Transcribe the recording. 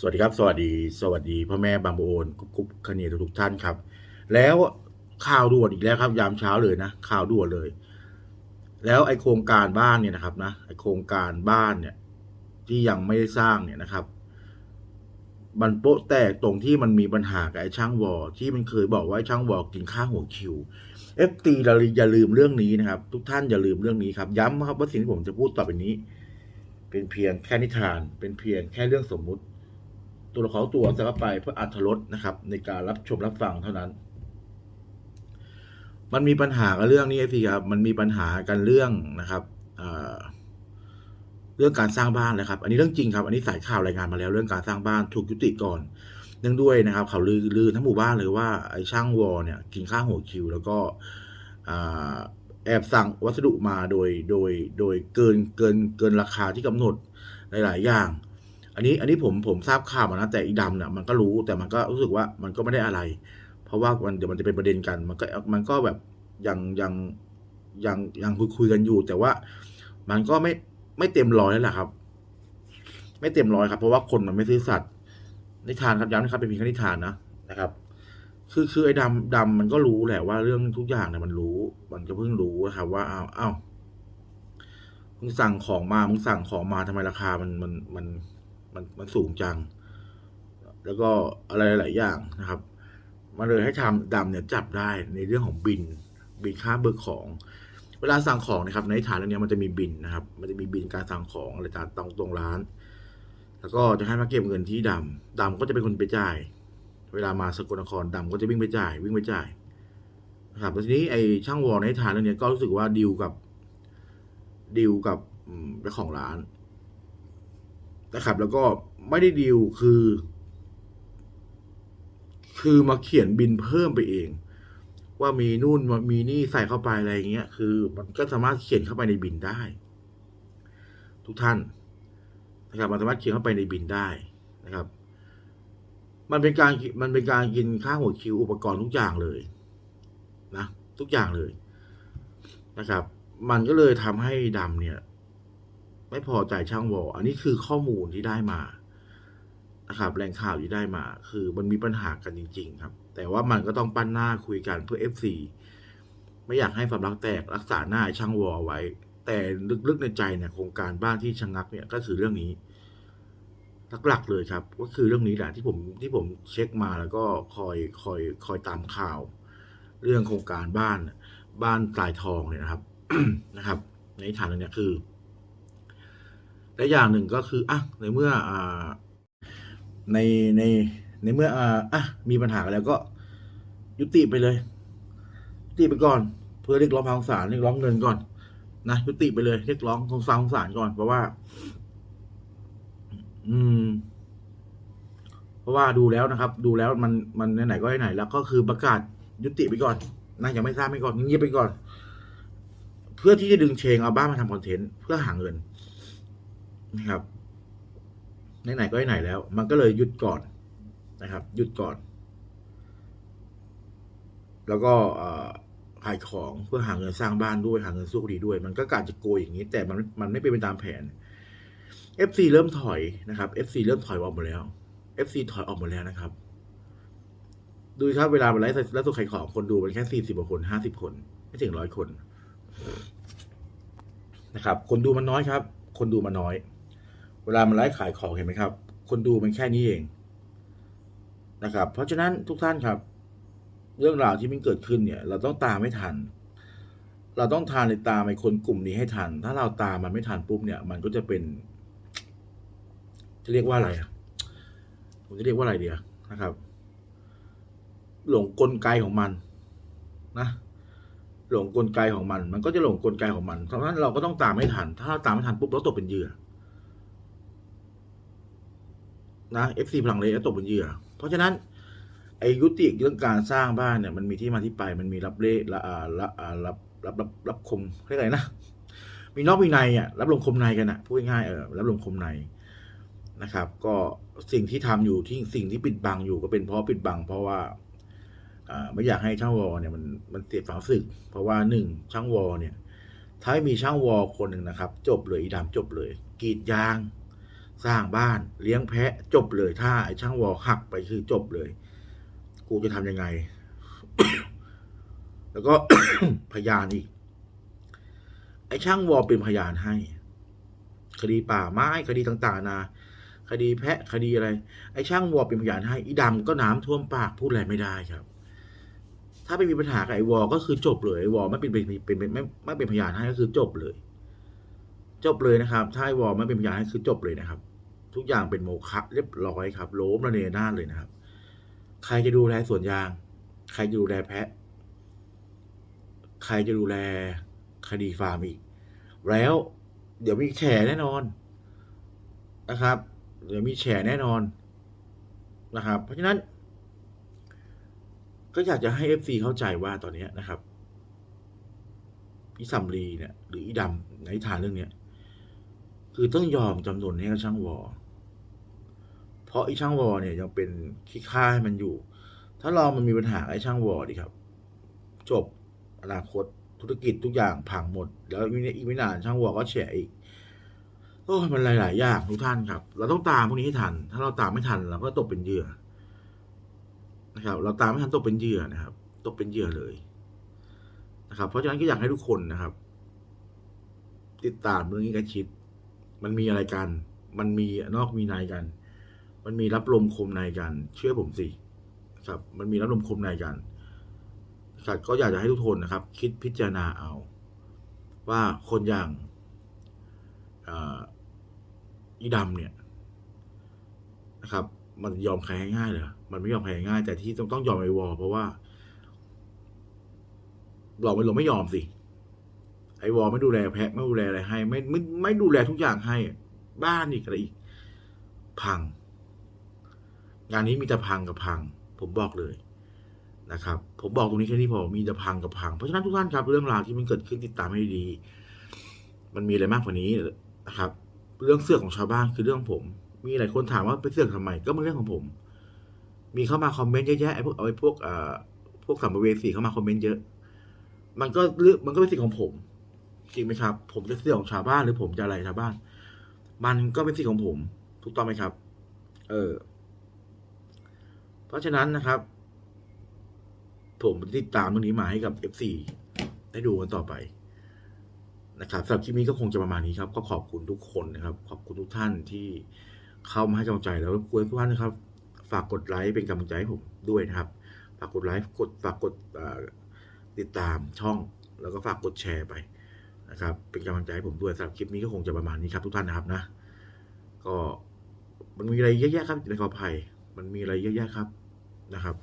สวัสดีครับ สวัสดี สวัสดีพ่อแม่บางโอนกุ๊บคุบคเนียทุกท่านครับ แล้วข่าวด่วนอีกแล้วครับ ยามเช้าเลยนะข่าวด่วนเลย แล้วไอโครงการบ้านเนี่ยนะครับนะไอโครงการบ้านเนี่ย ที่ยังไม่ได้สร้างเนี่ยนะครับมันโป๊ะแตกตรงที่มันมีปัญหากับไอ้ช่างวอที่มันเคยบอกว่าช่างวอกินค่าหัวคิวเอฟตีเราอย่าลืมเรื่องนี้นะครับ ทุกท่านอย่าลืมเรื่องนี้ครับ ย้ำครับว่าสิ่งที่ผมจะพูดต่อไปนี้ เป็นเพียงแค่นิทาน เป็นเพียงแค่เรื่องสมมุติ ตัวละครตัวจะเข้าไปเพื่ออัธรสนะครับ ในการรับชมรับฟังเท่านั้น มันมีปัญหากับเรื่องนี้ไอ้พี่ครับมันมีปัญหากันเรื่องนะครับเเรื่องการสร้างบ้านนะครับ อันนี้เรื่องจริงครับ อันนี้สายข่าวรายงานมาแล้ว เรื่องการสร้างบ้านถูกยุติก่อน เนื่องด้วยนะครับเขาลือลือทั้งหมู่บ้านเลยว่าไอ้ช่างวอเนี่ยกินค่าหัวคิว แล้วก็แอบสั่งวัสดุมาโดยโดยโดยเกินเกินเกินราคาที่กำหนดหลาย ๆ อย่าง อันนี้อันนี้ผมผมทราบข่าวมานะแต่อีดำเนี่ยมันก็รู้แต่มันก็รู้สึกว่ามันก็ไม่ได้อะไร เพราะว่ามันเดี๋ยวมันจะเป็นประเด็นกัน มันก็มันก็แบบยังยังยังยังคุยคุยกันอยู่ แต่ว่ามันก็ไม่ไม่เต็มร้อยแล้วล่ะครับ ไม่เต็มร้อยครับ เพราะว่าคนมันไม่ซื่อสัตย์นิทานครับย้ำนะครับเป็นเพียงแค่นิทานนะนะครับ คือคือไอ้ดำดำมันก็รู้แหละว่าเรื่องทุกอย่างเนี่ยมันรู้ มันก็เพิ่งรู้นะครับว่าอ้าวอ้าวมึงสั่งของมามึงสั่งของมาทำไมราคามันมันมัน มันมันสูงจัง แล้วก็อะไรหลายอย่างนะครับ มันเลยให้ทำดำเนี่ยจับได้ในเรื่องของบิน บินค่าเบิกของ เวลาสั่งของนะครับ ในฐานเรื่องนี้มันจะมีบินนะครับ มันจะมีบินการสั่งของอะไรตามตรงตรงร้าน แล้วก็จะให้มาเก็บเงินที่ดำดำก็จะเป็นคนไปจ่าย เวลามาสกลนครดำก็จะวิ่งไปจ่าย วิ่งไปจ่ายนะครับทีนี้ไอ้ช่างวอลในฐานเรื่องนี้ก็รู้สึกว่าดีลกับดีลกับอืมเจ้าของร้าน นะครับ แล้วก็ไม่ได้ดีลคือ คือมาเขียนบินเพิ่มไปเอง ว่ามีนู่นมีนี่ใส่เข้าไปอะไรอย่างเงี้ย คือ มันก็สามารถเขียนเข้าไปในบินได้ ทุกท่านนะครับมันสามารถเขียนเข้าไปในบินได้นะครับ มันเป็นการมันเป็นการกินค่าหัวคิวอุปกรณ์ทุกอย่างเลยนะทุกอย่างเลยนะครับ มันก็เลยทำให้ดำเนี่ย ไม่พอใจช่างวออันนี้คือข้อมูลที่ได้มานะครับแหล่งข่าวที่ได้มา คือมันมีปัญหากันจริง ๆ ครับ แต่ว่ามันก็ต้องปั้นหน้าคุยกันเพื่อ FC ไม่อยากให้ความรักแตกรักษาหน้าช่างวอไว้ แต่ลึกๆในใจเนี่ยโครงการบ้านที่ชะงักเนี่ยก็คือเรื่องนี้หลักๆเลยครับ ก็คือเรื่องนี้แหละที่ผมที่ผมเช็คมาแล้วก็คอยคอยคอยตามข่าว เรื่องโครงการบ้านบ้านปลายทองเนี่ยนะครับนะครับ ในฐานเนี่ยคือ และอย่างหนึ่งก็คืออะในเมื่ออ่าในในในเมื่ออ่าอะมีปัญหากันแล้วก็ยุติไปเลย ยุติไปก่อน เพื่อเรียกร้องทางศาลเรียกร้องเงินก่อนนะยุติไปเลยเรียกร้องทางศาลศาลก่อน เพราะว่า อืม เพราะว่าดูแล้วนะครับ ดูแล้วมันมันไหนๆก็ไหนแล้ว ก็คือประกาศยุติไปก่อนนะยังไม่ทราบไปก่อนเงียบไปก่อน เพื่อที่จะดึงเชงเอาบ้านมาทำคอนเทนต์เพื่อหาเงิน นะครับไหนๆก็ไหนแล้ว มันก็เลยหยุดก่อนนะครับ หยุดก่อน แล้วก็ขายของเพื่อหาเงินสร้างบ้านด้วยหาเงินสู้คดีด้วย มันก็การจะโกยอย่างนี้ แต่มันมันไม่เป็นไปตามแผน FC เริ่มถอยนะครับ FC เริ่มถอยออกหมดแล้ว FC ถอยออกหมดแล้วนะครับ ดูครับเวลามันไลฟ์แล้วตัวขายของคนดูมันแค่สี่สิบกว่าคนห้าสิบคน ไม่ถึงร้อยคนนะครับ คนดูมันน้อยครับ คนดูมันน้อย เวลามันไลฟ์ขายของเห็นไหมครับ คนดูมันแค่นี้เองนะครับ เพราะฉะนั้นทุกท่านครับ เรื่องราวที่มันเกิดขึ้นเนี่ย เราต้องตามไม่ทัน เราต้องทานในตามไอ้คนกลุ่มนี้ให้ทัน ถ้าเราตามมันไม่ทันปุ๊บเนี่ย มันก็จะเป็น จะเรียกว่าอะไรอะผมจะเรียกว่าอะไรเดียวนะครับ หลงกลไกของมัน นะหลงกลไกของมัน มันก็จะหลงกลไกของมันเพราะฉะนั้นเราก็ต้องตามไม่ทัน ถ้าเราตามไม่ทันปุ๊บเราตกเป็นเหยื่อ นะ FC พลังเลยแล้วตกเป็นเหยื่อ เพราะฉะนั้นไอ้ยุติเรื่องการสร้างบ้านเนี่ยมันมีที่มาที่ไปมันมีรับเล่ละอ่าละรับรับรับรับคมเรียกอะไรนะมีนอกมีในอะรับลงคมในกันอะพูดง่ายๆเออรับลงคมในนะครับ ก็สิ่งที่ทำอยู่ที่สิ่งที่ปิดบังอยู่ก็เป็นเพราะปิดบัง เพราะว่าไม่อยากให้ช่างวอเนี่ยมันมันเสียความรู้สึก เพราะว่าหนึ่งช่างวอเนี่ย ถ้ามีช่างวอคนหนึ่งนะครับ จบเลยอีดำจบเลย กีดยาง สร้างบ้านเลี้ยงแพะจบเลยถ้าไอ้ช่างวอหักไปคือจบเลย กูจะทำยังไง แล้วก็พยานอีก ไอ้ช่างวอเป็นพยานให้ คดีป่าไม้คดีต่างๆนาคดีแพะคดีอะไร ไอ้ช่างวอเป็นพยานให้อีดำก็น้ำท่วมปากพูดอะไรไม่ได้ครับ ถ้าไม่มีปัญหากับไอ้วอก็คือจบเลยไอ้วอไม่เป็นเป็นเป็นเป็นไม่ไม่เป็นพยานให้ก็คือจบเลย จบเลยนะครับ ถ้าไอ้วอไม่เป็นพยานคือจบเลยนะครับ ทุกอย่างเป็นโมฆะเรียบร้อยครับโล้มระเนรนาดเลยนะครับ ใครจะดูแลสวนยาง ใครจะดูแลแพะ ใครจะดูแลคดีฟาร์มอีก แล้วเดี๋ยวมีแฉแน่นอนนะครับ เดี๋ยวมีแฉแน่นอนนะครับ เพราะฉะนั้น ก็อยากจะให้เอฟซีเข้าใจว่าตอนนี้นะครับอีสัมลีเนี่ยหรืออีดำในนิทานเรื่องเนี้ย คือต้องยอมจำนวนให้กับช่างวอ เพราะไอ้ช่างวอเนี่ยยังเป็นขี้ข้าให้มันอยู่ ถ้าเรามันมีปัญหาไอ้ช่างวอดีครับ จบอนาคตธุรกิจทุกอย่างพังหมด แล้วอีกไม่นานช่างวอก็แฉอีกโอ้มันหลาย ๆ อย่างทุกท่านครับ เราต้องตามพวกนี้ให้ทัน ถ้าเราตามไม่ทันเราก็ตกเป็นเหยื่อ นะครับ เราตามไม่ทันตกเป็นเหยื่อนะครับ ตกเป็นเหยื่อเลยนะครับ เพราะฉะนั้นก็อยากให้ทุกคนนะครับ ติดตามเรื่องนี้กันชิด มันมีอะไรกัน มันมีนอกมีในกัน มันมีรับลมคมในกัน เชื่อผมสิครับ มันมีรับลมคมในกันครับก็อยากจะให้ทุกคนนะครับ คิดพิจารณาเอา ว่าคนอย่างอีดำเนี่ยนะครับ มันยอมใครง่ายๆเหรอมันไม่ยอมใครง่ายแต่ที่ต้องต้องยอมไอวอลเพราะว่าเราไม่เราไม่ยอมสิ วอลไม่ดูแลแพะไม่ดูแลอะไรให้ ไม่ไม่ไม่ดูแลทุกอย่างให้ บ้านอีกอะไรอีก พัง งานนี้มีแต่พังกับพัง ผมบอกเลยนะครับ ผมบอกตรงนี้แค่นี้พอมีแต่พังกับพัง เพราะฉะนั้นทุกท่านครับ เรื่องราวที่มันเกิดขึ้นติดตามให้ดี มันมีอะไรมากกว่านี้นะครับ เรื่องเสื้อของชาวบ้านคือเรื่องผม มีหลายคนถามว่าไปเสื้อทำไมก็เป็นเรื่องของผม มีเข้ามาคอมเมนต์เยอะแยะไอ้พวกไอ้พวกเอ่อพวกสัมภเวสีเข้ามาคอมเมนต์เยอะ มันก็เรื่องมันก็เป็นสิทธิ์ของผม จริงไหมครับ ผมจะเสื้อของชาวบ้านหรือผมจะอะไรชาวบ้าน มันก็เป็นสิทธิของผม ถูกต้องไหมครับ เออ เพราะฉะนั้นนะครับ ผมติดตามเรื่องนี้มาให้กับ F4 ได้ดูกันต่อไปนะครับสำหรับคลิปนี้ก็คงจะประมาณนี้ครับ ก็ขอบคุณทุกคนนะครับ ขอบคุณทุกท่านที่เข้ามาให้กำลังใจแล้วรบกวนทุกท่านนะครับ ฝากกดไลค์เป็นกำลังใจให้ผมด้วยนะครับ ฝากกดไลค์กดฝากกดติดตามช่อง แล้วก็ฝากกดแชร์ไป นะครับ เป็นกำลังใจให้ผมด้วยสำหรับคลิปนี้ก็คงจะประมาณนี้ครับทุกท่านนะครับนะ ก็มันมีอะไรเยอะแยะครับในขออภัยมันมีอะไรเยอะแยะครับนะครับ